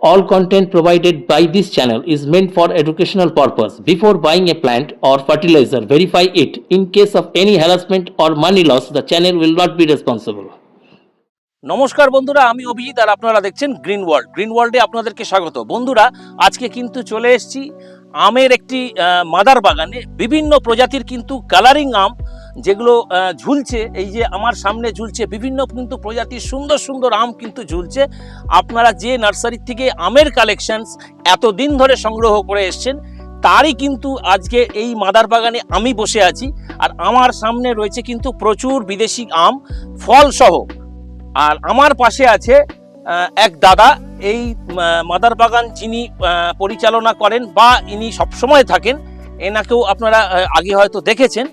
All content provided by this channel is meant for educational purpose. Before buying a plant or fertilizer, verify it. In case of any harassment or money loss, the channel will not be responsible. নমস্কার বন্ধুরা আমি অভিজিৎ আর আপনারা দেখছেন green world green ওয়ার্ল্ডে আপনাদেরকে স্বাগত বন্ধুরা আজকে কিন্তু চলে এসেছি আমের একটি মাদার বাগানে বিভিন্ন প্রজাতির কিন্তু কালারিং আম যেগুলো ঝুলছে, এই যে আমার সামনে ঝুলছে, বিভিন্ন কিন্তু প্রজাতির সুন্দর সুন্দর আম কিন্তু ঝুলছে। আপনারা যে নার্সারির থেকে আমের কালেকশনস এতদিন ধরে সংগ্রহ করে এসছেন, তারই কিন্তু আজকে এই মাদার বাগানে আমি বসে আছি। আর আমার সামনে রয়েছে কিন্তু প্রচুর বিদেশি আম ফল সহ আর আমার পাশে আছে এক দাদা। এই মাদার বাগান যিনি পরিচালনা করেন বা ইনি সবসময় থাকেন, এনাকেও আপনারা আগে হয়তো দেখেছেন।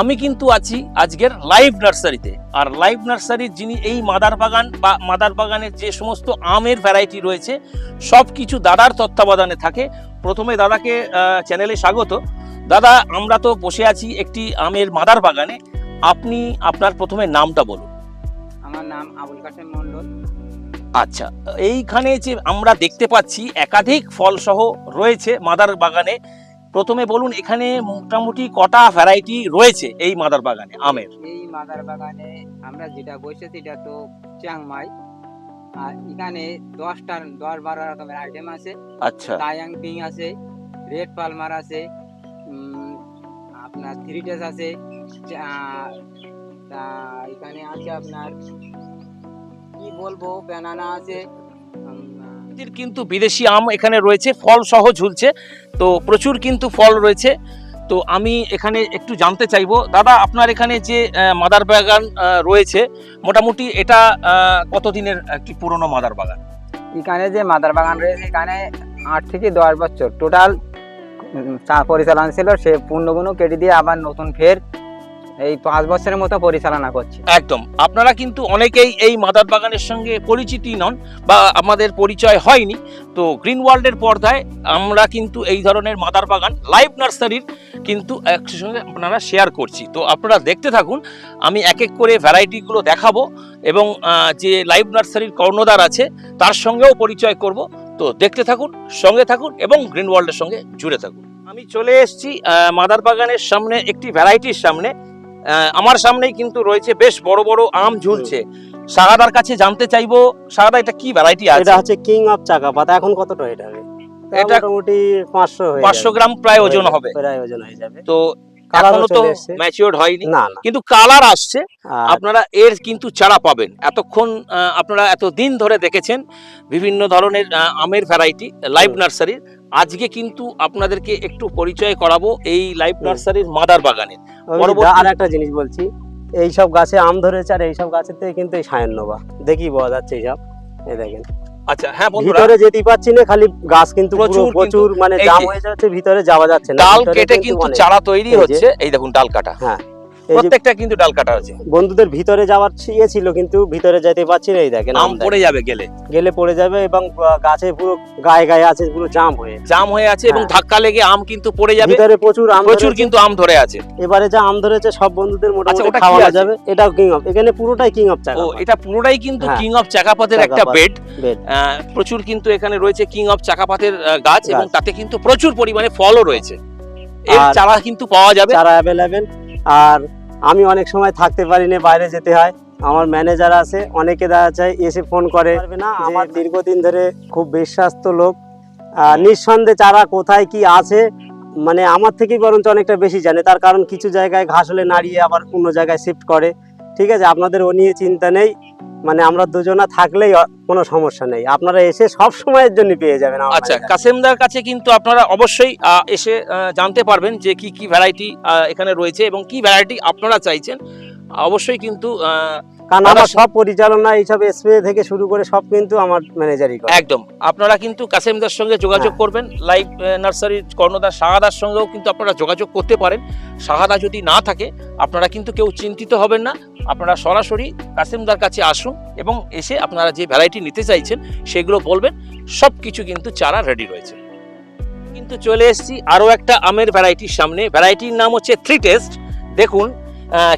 আমি কিন্তু আছি আজকের লাইভ নার্সারিতে আর লাইভ নার্সারির যিনি এই মাদার বাগান বা মাদার বাগানের যে সমস্ত আমের ভ্যারাইটি রয়েছে সব কিছু দাদার তত্ত্বাবধানে থাকে। প্রথমে দাদাকে চ্যানেলে স্বাগত। দাদা আমরা তো বসে আছি একটি আমের মাদার বাগানে। আপনি আপনার প্রথমে নামটা বলুন। আমার নাম আবুল কাসেম মন্ডল আচ্ছা এইখানে যে আমরা দেখতে পাচ্ছি একাধিক ফলসহ রয়েছে মাদার বাগানে। প্রথমে বলুন এখানে মোটামুটি কটা ভ্যারাইটি রয়েছে এই মাদার বাগানে আমের? এই মাদার বাগানে আমরা যেটা বসেছি এটা তো চিয়াংমাই। আর এখানে দশটা দশ বারো রকমের আইটেম আছে। আচ্ছা। তায়াং পিং আছে রেড পালমার আছে আপনার থ্রি ডেজ আছে তা এখানে আছে আপনার কি বলব ব্যানানা আছে এদের কিন্তু বিদেশি আম এখানে রয়েছে, ফল সহ ঝুলছে। তো প্রচুর কিন্তু ফল রয়েছে। তো আমি এখানে একটু জানতে চাইব, দাদা আপনার এখানে যে মাদার বাগান রয়েছে, মোটামুটি এটা কতদিনের একটি পুরনো মাদার বাগান? এখানে যে মাদার বাগান রয়েছে, এখানে আট থেকে দশ বছর। টোটাল চা পরিচালনা ছিল, সে পূর্ণগুণ কেটে দিয়ে আবার নতুন ফের এই পাঁচ বছরের মতো পরিচালনা করছি। একদম। আপনারা কিন্তু অনেকেই এই মাদার বাগানের সঙ্গে পরিচিতি নন বা আমাদের পরিচয় হয়নি। তো গ্রিন ওয়ার্ল্ডের পর্দায় আমরা কিন্তু এই ধরনের মাদার বাগান, লাইভ নার্সারির কিন্তু একসঙ্গে আপনারা শেয়ার করছি। তো আপনারা দেখতে থাকুন, আমি এক এক করে ভ্যারাইটিগুলো দেখাবো এবং যে লাইভ নার্সারির কর্ণধার আছে, তার সঙ্গেও পরিচয় করব। তো দেখতে থাকুন, সঙ্গে থাকুন এবং গ্রিন ওয়ার্ল্ডের সঙ্গে জুড়ে থাকুন। আমি চলে এসেছি মাদার বাগানের সামনে, একটি ভ্যারাইটির সামনে। আমার সামনেই কিন্তু রয়েছে বেশ বড় বড় আম ঝুলছে। সারাদার কাছে জানতে চাইব সারাদা এটা কি ভ্যারাইটি আছে? এটা হচ্ছে কিং অফ চাকা পাতা। এখন কতটা এটা? এটা এটা মোটামুটি পাঁচশো হয়ে পাঁচশো যাবে। গ্রাম প্রায় ওজন হবে। প্রায় ওজন হয়ে যাবে। তো এখনও তো ম্যাচিওর হয়নি। কিন্তু কালার আসছে। আপনারা এর কিন্তু চারা পাবেন। এতক্ষণ আপনারা এত দিন ধরে দেখেছেন বিভিন্ন ধরনের আমের ভ্যারাইটি লাইভ। নার্সারির আজকে কিন্তু আপনাদেরকে একটু পরিচয় করাবো এই লাইভ নার্সারির মাদার বাগানের। আর একটা জিনিস বলছি। এইসব গাছে আম ধরেছে আর এইসব গাছের থেকে কিন্তু এই সায়ন্নবা দেখি বোঝা যাচ্ছে এইসব। এই দেখেন। আচ্ছা হ্যাঁ বন্ধুরা। ভিতরে যেতে পাচ্ছি না খালি গাছ কিন্তু প্রচুর প্রচুর মানে জাম হয়ে যাচ্ছে ভিতরে যাওয়া যাচ্ছে না ডাল কেটে কিন্তু চারা তৈরি হচ্ছে। এই দেখুন ডাল কাটা। হ্যাঁ। প্রত্যেকটা কিন্তু ডাল কাটা হচ্ছে বন্ধুদের ভিতরে যাওয়ার ইয়ে ছিল কিন্তু ভিতরে যেতে পারছি না এই দেখেন আম পড়ে যাবে গেলে। গেলে পড়ে যাবে এবং গাছে পুরো গায়ে গায়ে আছে পুরো জাম হয়ে জাম হয়ে আছে এবং হ্যাঁ। ধাক্কা লেগে আম কিন্তু পড়ে যাবে। ভিতরে প্রচুর আম প্রচুর কিন্তু আম ধরে আছে। এবারে যা আম ধরেছে সব বন্ধুদের আচ্ছা, মোটামুটি আছে? যাবে। এটাও কিং অফ এখানে পুরোটাই কিং অফ চাকা ও এটা পুরোটাই কিন্তু। কিং অফ চাকাপাতের একটা বেড বেড প্রচুর কিন্তু এখানে রয়েছে কিং অফ চাকাপাতের গাছ এবং তাতে কিন্তু প্রচুর পরিমাণে ফলও রয়েছে। এর চারা কিন্তু পাওয়া যাবে। চারা অ্যাভেলেবেল আর আমি অনেক সময় থাকতে পারি না বাইরে যেতে হয়। আমার ম্যানেজার আছে অনেকে দেখা যায় এসে ফোন করে। না আমার দীর্ঘদিন ধরে খুব বিশ্বাস্ত লোক। নিঃসন্দেহে চারা কোথায় কি আছে মানে আমার থেকেই বরঞ্চ অনেকটা বেশি জানে। তার কারণ কিছু জায়গায় ঘাস হলে নাড়িয়ে আবার অন্য জায়গায় শিফট করে। ঠিক আছে আপনাদের ও নিয়ে চিন্তা নেই। মানে আমরা দুজনা থাকলেই কোনো সমস্যা নেই। আপনারা এসে সব সময়ের জন্য পেয়ে যাবেন আচ্ছা কাসেমদার কাছে কিন্তু আপনারা অবশ্যই এসে জানতে পারবেন যে কি কি ভ্যারাইটি এখানে রয়েছে এবং কি ভ্যারাইটি আপনারা চাইছেন। অবশ্যই কিন্তু আহ, কারণ আমার সব পরিচালনা এইসব স্প্রে থেকে শুরু করে সব কিন্তু আমার ম্যানেজারই করে। একদম। আপনারা কিন্তু কাসেমদার সঙ্গে যোগাযোগ হ্যাঁ। করবেন লাইভ নার্সারির কর্ণদার শাহাদার সঙ্গেও কিন্তু আপনারা যোগাযোগ করতে পারেন। শাহাদা যদি না থাকে আপনারা কিন্তু কেউ চিন্তিত হবেন না। আপনারা সরাসরি কাসেমদার কাছে আসুন এবং এসে আপনারা যে ভ্যারাইটি নিতে চাইছেন সেগুলো বলবেন। সব কিছু কিন্তু চারা রেডি রয়েছে। কিন্তু চলে এসেছি আরও একটা আমের ভ্যারাইটির সামনে। ভ্যারাইটির নাম হচ্ছে থ্রি টেস্ট দেখুন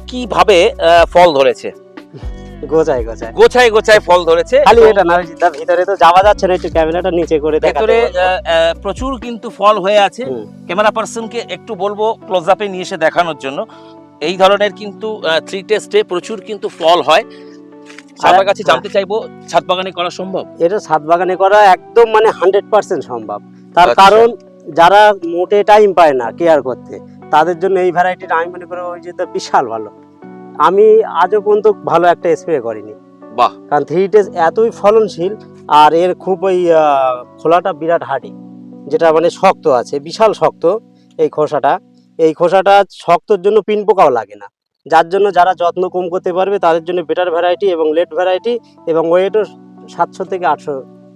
কীভাবে ফল ধরেছে। গোছায় গোছায়। গোছায় গোছায় ফল ধরেছে। খালি এটা না তার ভিতরে তো যাওয়া যাচ্ছে না একটু ক্যামেরাটা নিচে করে দেখাতে ভেতরে প্রচুর কিন্তু ফল হয়ে আছে। ক্যামেরা পার্সনকে একটু বলব ক্লোজ আপে নিয়ে এসে দেখানোর জন্য। এই ধরনের কিন্তু থ্রি টেস্টে প্রচুর কিন্তু ফল হয়। আপনার কাছে হ্যাঁ। জানতে চাইব ছাদ বাগানে করা সম্ভব? এটা ছাদ বাগানে করা একদম মানে হান্ড্রেড পার্সেন্ট সম্ভব। তার আচ্ছা। কারণ যারা মোটে টাইম পায় না কেয়ার করতে তাদের জন্য এই ভ্যারাইটিটা আমি মনে করি ওই যে বিশাল ভালো। আমি আজও পর্যন্ত ভালো একটা স্প্রে করিনি। বাহ। কারণ থ্রি ডেজ এতই ফলনশীল আর এর খুব ওই খোলাটা বিরাট হাঁটি যেটা মানে শক্ত আছে বিশাল শক্ত এই খোসাটা। এই খোসাটা শক্তর জন্য পিন পোকাও লাগে না। যার জন্য যারা যত্ন কম করতে পারবে তাদের জন্য বেটার ভ্যারাইটি এবং লেট ভ্যারাইটি এবং ওয়েটও সাতশো থেকে আটশো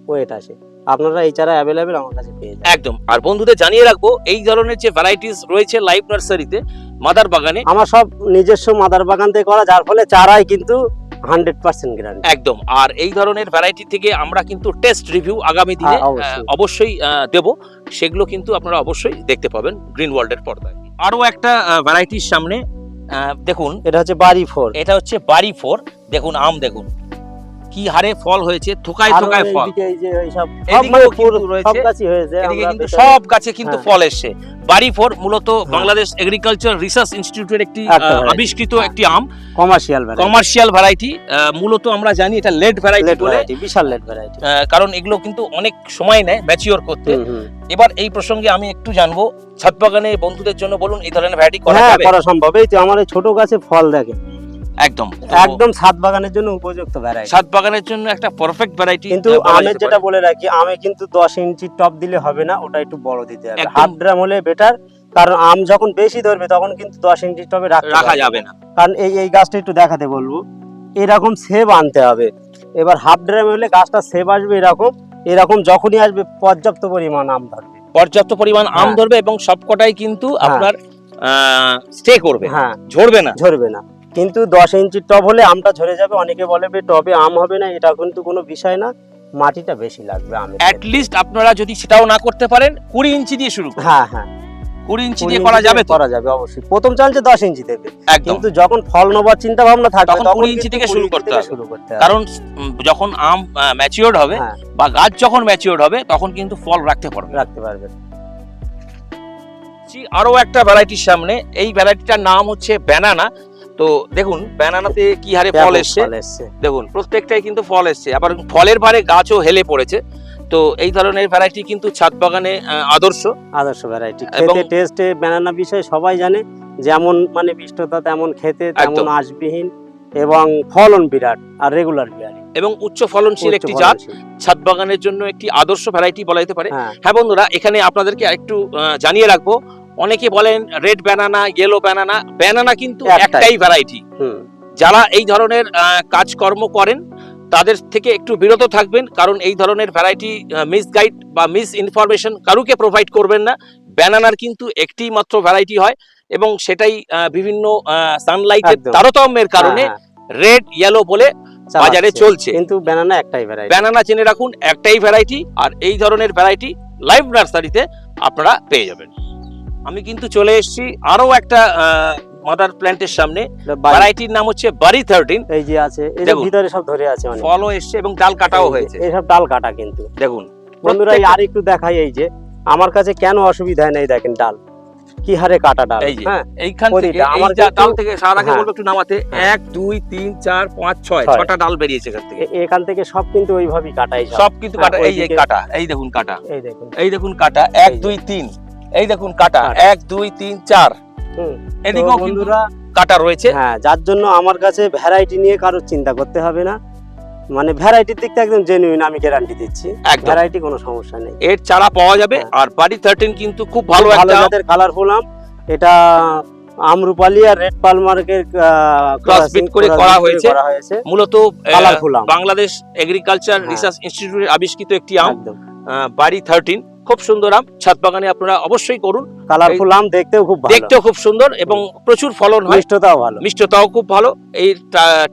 ওয়েট আসে। আপনারা এই চারা অ্যাভেলেবেল আমার কাছে পেয়ে যাবেন। একদম। আর বন্ধুদের জানিয়ে রাখব এই ধরনের যে ভ্যারাইটিস রয়েছে লাইভ নার্সারিতে মাদার বাগানে? আমার সব নিজস্ব মাদার বাগান থেকে করা যার ফলে চারাই কিন্তু হান্ড্রেড পার্সেন্ট গ্যারান্টি একদম। আর এই ধরনের ভ্যারাইটি থেকে আমরা কিন্তু টেস্ট রিভিউ আগামী দিনে হ্যাঁ, অবশ্যই। দেব। সেগুলো কিন্তু আপনারা অবশ্যই দেখতে পাবেন গ্রিন ওয়ার্ল্ডের পর্দায়। আরও একটা ভ্যারাইটির সামনে দেখুন। এটা হচ্ছে বাড়ি ফোর এটা হচ্ছে বাড়ি ফোর দেখুন আম দেখুন। কি হারে ফল হয়েছে? থোকায় থোকায় ফল। সব মানে। সব গাছে কিন্তু হ্যাঁ। ফল এসছে বাড়ি ফোর মূলত বাংলাদেশ এগ্রিকালচার রিসার্চ ইনস্টিটিউটের একটি। আবিষ্কৃত একটি আম। কমার্শিয়াল কমার্শিয়াল ভ্যারাইটি মূলত আমরা জানি এটা লেট ভ্যারাইটি বলে। বিশাল লেট ভ্যারাইটি কারণ এগুলো কিন্তু অনেক সময় নেয় ম্যাচিওর করতে। এবার এই প্রসঙ্গে আমি একটু জানব। ছাদ বাগানে বন্ধুদের জন্য বলুন এই ধরনের ভ্যারাইটি হ্যাঁ করা সম্ভব। এই তো আমার ছোট গাছে ফল দেখে একদম। একদম ছাদ বাগানের জন্য উপযুক্ত ভ্যারাইটি ছাদ বাগানের জন্য একটা পারফেক্ট ভ্যারাইটি কিন্তু আমের যেটা বলে রাখি আমে কিন্তু দশ ইঞ্চি টপ দিলে হবে না ওটা একটু বড় দিতে হবে। হাফ ড্রাম হলে বেটার কারণ আম যখন বেশি ধরবে তখন কিন্তু দশ ইঞ্চি টবে রাখা যাবে না। কারণ এই এই গাছটা একটু দেখাতে বলব এরকম সেব আনতে হবে। এবার হাফ ড্রাম হলে গাছটা সেব আসবে এরকম এরকম যখনই আসবে পর্যাপ্ত পরিমাণ আম ধরবে। পর্যাপ্ত পরিমাণ আম হ্যাঁ। ধরবে এবং সবকটাই কিন্তু আপনার স্টে করবে। হ্যাঁ। ঝরবে না। ঝরবে না। কিন্তু দশ ইঞ্চির টব হলে আমটা ঝরে যাবে। অনেকে বলে টবে আম হবে না এটা কিন্তু কোনো বিষয় না। মাটিটা বেশি লাগবে আমের অ্যাট লিস্ট আপনারা যদি সেটাও না করতে পারেন কুড়ি ইঞ্চি দিয়ে শুরু করুন। হ্যাঁ হ্যাঁ। কুড়ি ইঞ্চি দিয়ে করা যাবে করা যাবে অবশ্যই। প্রথম চান্সে দশ ইঞ্চি দেবে। কিন্তু যখন ফল নেবার চিন্তা ভাবনা থাকবে তখন কুড়ি ইঞ্চি থেকে শুরু করতে হবে। কারণ যখন আম ম্যাচিওর্ড হবে হ্যাঁ। বা গাছ যখন ম্যাচিওর্ড হবে তখন কিন্তু ফল রাখতে পারবে। রাখতে পারবে। একটা ভ্যারাইটির সামনে। এই ভ্যারাইটিটার নাম হচ্ছে ব্যানানা তো দেখুন ব্যানানাতে কি হারে ফল এসছে? দেখুন প্রত্যেকটাই কিন্তু ফল এসছে। আবার ফলের ভারে গাছও হেলে পড়েছে। তো এই ধরনের ভ্যারাইটি কিন্তু ছাদ বাগানে আদর্শ। আদর্শ ভ্যারাইটি খেতে টেস্টে ব্যানানা বিষয়ে সবাই জানে যেমন মানে মিষ্টতা তেমন খেতে তেমন। আঁশবিহীন এবং ফলন বিরাট আর রেগুলার বিয়ারি। এবং উচ্চ ফলনশীল একটি জাত। ছাদ বাগানের জন্য একটি আদর্শ ভ্যারাইটি বলা যেতে পারে। হ্যাঁ। হ্যাঁ বন্ধুরা এখানে আপনাদেরকে একটু জানিয়ে রাখব। অনেকে বলেন red banana yellow banana banana কিন্তু একটাই। ভ্যারাইটি যারা এই ধরনের কাজকর্ম করেন তাদের থেকে একটু বিরত থাকবেন কারণ এই ধরনের ভ্যারাইটি মিস গাইড বা মিস ইনফরমেশন কারুকে প্রোভাইড করবেন না। ব্যানানার কিন্তু একটি মাত্র ভ্যারাইটি হয় এবং সেটাই বিভিন্ন সানলাইটের তারতম্যের কারণে হ্যাঁ, রেড ইয়েলো বলে হ্যাঁ, বাজারে চলছে। কিন্তু ব্যানানা একটাই ভ্যারাইটি ব্যানানা জেনে রাখুন একটাই ভ্যারাইটি আর এই ধরনের ভ্যারাইটি লাইভ নার্সারিতে আপনারা পেয়ে যাবেন। আমি কিন্তু চলে এসেছি আরও একটা মাদার প্ল্যান্টের সামনে। ভ্যারাইটির নাম হচ্ছে বারি থার্টিন এই যে আছে এর ভিতরে সব ধরে আছে মানে ফলও এসেছে এবং ডাল কাটাও হয়েছে। এই সব ডাল কাটা কিন্তু। দেখুন বন্ধুরা আর একটু দেখাই এই যে আমার কাছে কেন অসুবিধা নেই দেখেন ডাল? কি হারে কাটা ডাল? এই যে হ্যাঁ। এইখান থেকে আমার যে ডাল থেকে সারাকে হ্যাঁ। বলব একটু নামাতে। 1 2 3 4 5 6 ছটা ডাল বেরিয়েছে এখান থেকে। এখান থেকে সব কিন্তু ওইভাবেই কাটাই সব। কিন্তু হ্যাঁ, কাটা। এই যে কাটা এই দেখুন কাটা। এই দেখুন। এই দেখুন কাটা। 1 2 3 এই দেখুন কাটা। এক দুই তিন চার। এদিকেও বন্ধুরা কাটা রয়েছে। হ্যাঁ যার জন্য আমার কাছে ভ্যারাইটি নিয়ে কারোর চিন্তা করতে হবে না। মানে ভ্যারাইটির দিকটা একদম জেনুইন আমি গ্যারান্টি দিচ্ছি। ভ্যারাইটি কোনো সমস্যা নেই। এর চারা পাওয়া যাবে। হ্যাঁ। আর বাড়ি থার্টিন কিন্তু খুব ভালো একটা জাতের কালারফুল আম। এটা আমরুপালি আর রেড পালমার্কের Crossbreed করে করা হয়েছে। করা হয়েছে। মূলত আহ, কালারফুল আম। বাংলাদেশ এগ্রিকালচার। রিসার্চ ইনস্টিটিউটের আবিষ্কৃত একটি আম। বাড়ি থার্টিন খুব সুন্দর আম। ছাদ বাগানে আপনারা অবশ্যই করুন। কালারফুল আম দেখতেও খুব দেখতেও খুব সুন্দর এবং প্রচুর ফলন হয়। মিষ্টতাও ভালো। মিষ্টতাও খুব ভালো। এই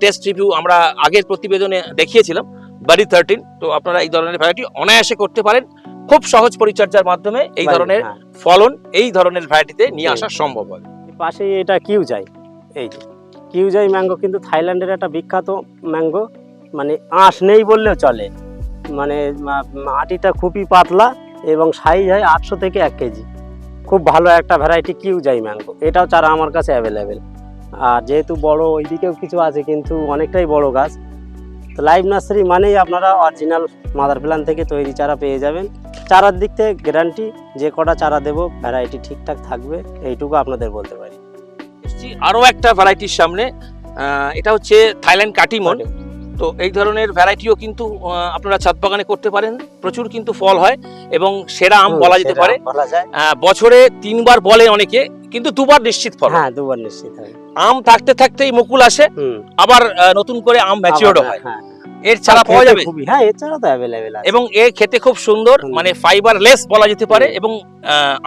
টেস্ট রিভিউ আমরা আগের প্রতিবেদনে দেখিয়েছিলাম বাড়ি থার্টিন তো আপনারা এই ধরনের ভ্যারাইটি অনায়াসে করতে পারেন। খুব সহজ পরিচর্যার মাধ্যমে এই ধরনের হ্যাঁ। ফলন এই ধরনের ভ্যারাইটিতে নিয়ে আসা সম্ভব হয়। পাশে এটা কিউ চাই এই যে কিউজাই ম্যাঙ্গো কিন্তু থাইল্যান্ডের একটা বিখ্যাত ম্যাঙ্গো। মানে আঁশ নেই বললেও চলে। মানে মা- আটিটা খুবই পাতলা। এবং সাইজ হয় আটশো থেকে এক কেজি। খুব ভালো একটা ভ্যারাইটি কিউজাই ম্যাঙ্গো এটাও চারা আমার কাছে অ্যাভেলেবেল আর যেহেতু বড় ওইদিকেও কিছু আছে কিন্তু অনেকটাই বড় গাছ। তো লাইভ নার্সারি মানেই আপনারা অরিজিনাল মাদার প্ল্যান থেকে তৈরি চারা পেয়ে যাবেন। চারার দিক থেকে গ্যারান্টি যে কটা চারা দেবো ভ্যারাইটি ঠিকঠাক থাকবে এইটুকু আপনাদের বলতে পারি। এসছি আরও একটা ভ্যারাইটির সামনে। এটা হচ্ছে থাইল্যান্ড কাটিমন তো এই ধরনের ভ্যারাইটিও কিন্তু আপনারা ছাদ বাগানে করতে পারেন। প্রচুর কিন্তু ফল হয় এবং সেরা আম বলা যেতে পারে। বছরে তিনবার বলে অনেকে কিন্তু দুবার নিশ্চিত ফল হয়। হ্যাঁ দুবার নিশ্চিত আম থাকতে থাকতেই মুকুল আসে আবার নতুন করে আম ম্যাচিওরও আবার, হয়। হ্যাঁ এর ছাড়া পাওয়া যাবে? হ্যাঁ এছাড়া তো অ্যাভেলেবেল আছে। এবং এ খেতে খুব সুন্দর। মানে ফাইবার লেস বলা যেতে পারে এবং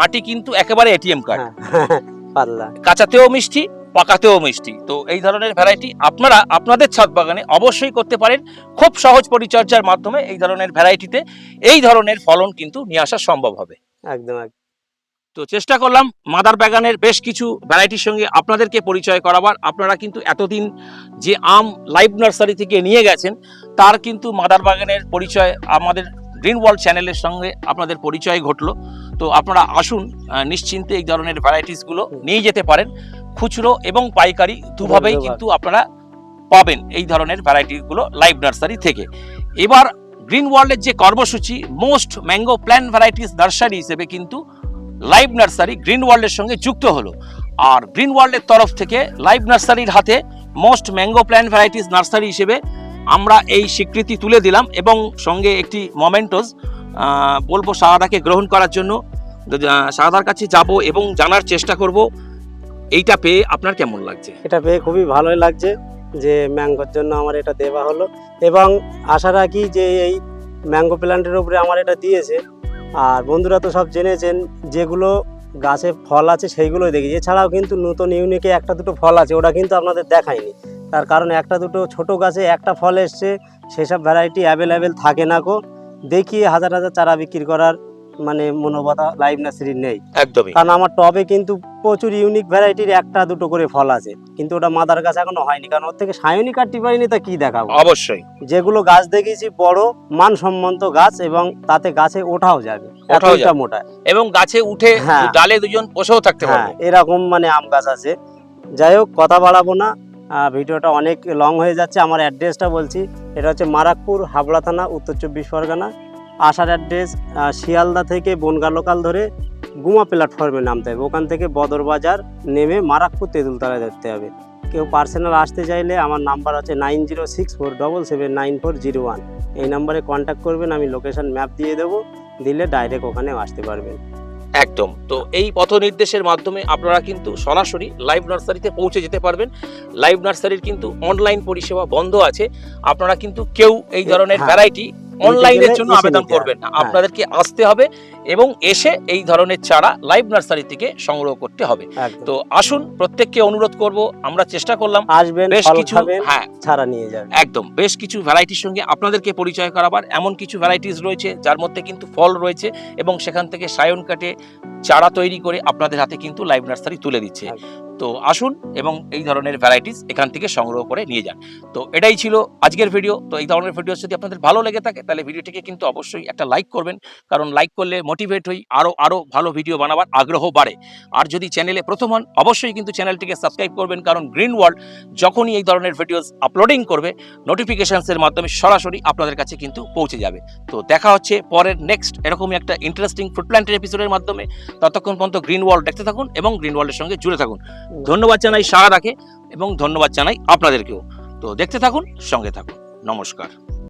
আটি কিন্তু একেবারে এটিএম কার্ড হ্যাঁ পাতলা কাঁচাতেও মিষ্টি পাকাতেও মিষ্টি। তো এই ধরনের ভ্যারাইটি আপনারা আপনাদের ছাদ বাগানে অবশ্যই করতে পারেন। খুব সহজ পরিচর্যার মাধ্যমে এই ধরনের ভ্যারাইটিতে এই ধরনের ফলন কিন্তু নিয়ে আসা সম্ভব হবে। একদম তো চেষ্টা করলাম মাদার বাগানের বেশ কিছু ভ্যারাইটির সঙ্গে আপনাদেরকে পরিচয় করাবার। আপনারা কিন্তু এতদিন যে আম লাইভ নার্সারি থেকে নিয়ে গেছেন তার কিন্তু মাদার বাগানের পরিচয় আমাদের গ্রিন ওয়ার্ল্ড চ্যানেলের সঙ্গে আপনাদের পরিচয় ঘটলো। তো আপনারা আসুন নিশ্চিন্তে এই ধরনের ভ্যারাইটিসগুলো নিয়ে যেতে পারেন। খুচরো এবং পাইকারি দুভাবেই কিন্তু আপনারা পাবেন এই ধরনের ভ্যারাইটিগুলো লাইভ নার্সারি থেকে। এবার গ্রিন ওয়ার্ল্ডের যে কর্মসূচি most mango plan varieties nursery হিসেবে কিন্তু লাইভ নার্সারি গ্রিন ওয়ার্ল্ডের সঙ্গে যুক্ত হলো। আর গ্রিন ওয়ার্ল্ডের তরফ থেকে লাইভ নার্সারির হাতে most mango plan varieties nursery হিসেবে আমরা এই স্বীকৃতি তুলে দিলাম এবং সঙ্গে একটি মোমেন্টোস বলব শাহাদাকে গ্রহণ করার জন্য। আহ, শাহাদার কাছে যাব এবং জানার চেষ্টা করব এইটা পেয়ে আপনার কেমন লাগছে? এটা পেয়ে খুবই ভালোই লাগছে যে ম্যাঙ্গোর জন্য আমার এটা দেওয়া হলো। এবং আশা রাখি যে এই ম্যাঙ্গো প্ল্যান্টের উপরে আমার এটা দিয়েছে। আর বন্ধুরা তো সব জেনেছেন যেগুলো গাছে ফল আছে সেইগুলোই দেখি। এছাড়াও কিন্তু নতুন ইউনিকে একটা দুটো ফল আছে ওটা কিন্তু আপনাদের দেখায়নি তার কারণ একটা দুটো ছোট গাছে একটা ফল এসছে সেসব ভ্যারাইটি অ্যাভেলেবেল থাকে না কো দেখিয়ে হাজার হাজার চারা বিক্রি করার মানে মনোবতা লাইভ নার্সারি নেই। একদমই। কারণ আমার টবে কিন্তু প্রচুর ইউনিক ভ্যারাইটির একটা দুটো করে ফল আছে। কিন্তু ওটা মাদার গাছ এখনও হয়নি। কারণ ওর থেকে সায়নি কাটতে পারিনি তা কি দেখাবো? অবশ্যই। যেগুলো গাছ দেখেছি বড় মানসম্মত গাছ এবং তাতে গাছে ওঠাও যাবে। এতটা মোটা। এবং গাছে উঠে হ্যাঁ। ডালে দুজন বসেও থাকতে হ্যাঁ পারবে। এরকম মানে আম গাছ আছে। যাই হোক কথা বাড়াবো না। ভিডিওটা অনেক লং হয়ে যাচ্ছে। আমার অ্যাড্রেসটা বলছি, এটা হচ্ছে মারাকপুর, হাবড়া থানা, উত্তর চব্বিশ পরগনা। আসার অ্যাড্রেস শিয়ালদা থেকে বনগা লোকাল ধরে গুমা প্ল্যাটফর্মে নামতে হবে। ওখান থেকে বদর বাজার নেমে মারাকপুর তেঁতুলতলায় ধরতে হবে। কেউ পার্সোনাল আসতে চাইলে আমার নাম্বার হচ্ছে nine zero six four double seven nine four zero one এই নাম্বারে কন্ট্যাক্ট করবেন, আমি লোকেশন ম্যাপ দিয়ে দেবো, দিলে ডাইরেক্ট ওখানেও আসতে পারবেন। একদম। তো এই পথ নির্দেশের মাধ্যমে আপনারা কিন্তু সরাসরি লাইভ নার্সারিতে পৌঁছে যেতে পারবেন। লাইভ নার্সারির কিন্তু অনলাইন পরিষেবা বন্ধ আছে। আপনারা কিন্তু কেউ এই ধরনের। ভ্যারাইটি অনলাইনের জন্য আবেদন করবেন না। হ্যাঁ। আপনাদেরকে আসতে হবে এবং এসে এই ধরনের চারা লাইভ নার্সারি থেকে সংগ্রহ করতে হবে। তো আসুন প্রত্যেককে অনুরোধ করব আমরা চেষ্টা করলাম আসবেন বেশ কিছু হ্যাঁ। ছাড়া নিয়ে যাবেন একদম বেশ কিছু ভ্যারাইটির সঙ্গে আপনাদেরকে পরিচয় করাবার এমন কিছু ভ্যারাইটিস রয়েছে যার মধ্যে কিন্তু ফল রয়েছে এবং সেখান থেকে সায়ন কাটে চারা তৈরি করে আপনাদের হাতে কিন্তু লাইভ নার্সারি তুলে দিচ্ছে। তো আসুন এবং এই ধরনের ভ্যারাইটিস এখান থেকে সংগ্রহ করে নিয়ে যান। তো এটাই ছিল আজকের ভিডিও তো এই ধরনের ভিডিও যদি আপনাদের ভালো লেগে থাকে, তাহলে ভিডিওটিকে কিন্তু অবশ্যই একটা লাইক করবেন। কারণ লাইক করলে মোটিভেট হই আরও আরও ভালো ভিডিও বানাবার আগ্রহ বাড়ে। আর যদি চ্যানেলে প্রথম হন, অবশ্যই কিন্তু চ্যানেলটিকে সাবস্ক্রাইব করবেন। কারণ গ্রিন ওয়ার্ল্ড যখনই এই ধরনের ভিডিওস আপলোডিং করবে নোটিফিকেশানসের মাধ্যমে সরাসরি আপনাদের কাছে কিন্তু পৌঁছে যাবে। তো দেখা হচ্ছে পরের নেক্সট এরকমই একটা ইন্টারেস্টিং ফুড প্ল্যান্টের এপিসোডের মাধ্যমে। ততক্ষণ পর্যন্ত গ্রিন ওয়ার্ল্ড দেখতে থাকুন এবং গ্রিন ওয়ার্ল্ডের সঙ্গে জুড়ে থাকুন। ধন্যবাদ। জানাই সারা রাখে এবং ধন্যবাদ জানাই আপনাদেরকেও। তো দেখতে থাকুন সঙ্গে থাকুন। নমস্কার।